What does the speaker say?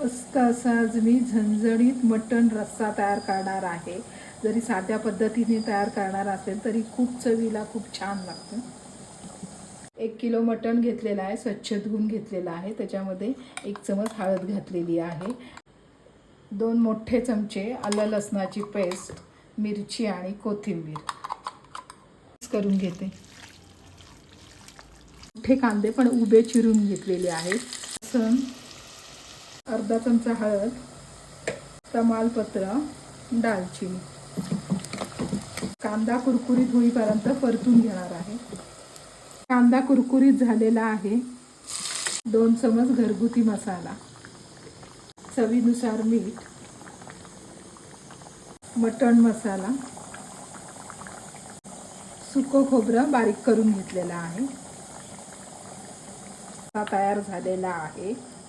मस्त असा आज मी झणझणीत मटण रस्सा तयार करणार आहे. जरी साध्या पद्धतीने तयार करणार असेल तरी खूप चवीला खूप छान लागतं. एक किलो मटण घेतलेलं आहे स्वच्छ धुवून घेतलेलं आहे. त्याच्यामध्ये एक चमच हळद घातलेली आहे. दोन मोठे चमचे आलं लसणाची पेस्ट मिरची आणि कोथिंबीर. मिक्स करून घेते. मोठे कांदे पण उभे चिरून घेतलेले आहेत. सण अर्धा चमचा हळद तमालपत्र दालचिनी. कांदा कुरकुरीत होईपर्यंत परतून घेणार आहे. कांदा कुरकुरीत झालेला आहे. दोन चमच घरगुती मसाला. चवीनुसार मीठ मटण मसाला. सुकं खोबरं बारीक करून घेतलेलं आहे. हा तयार झालेला आहे.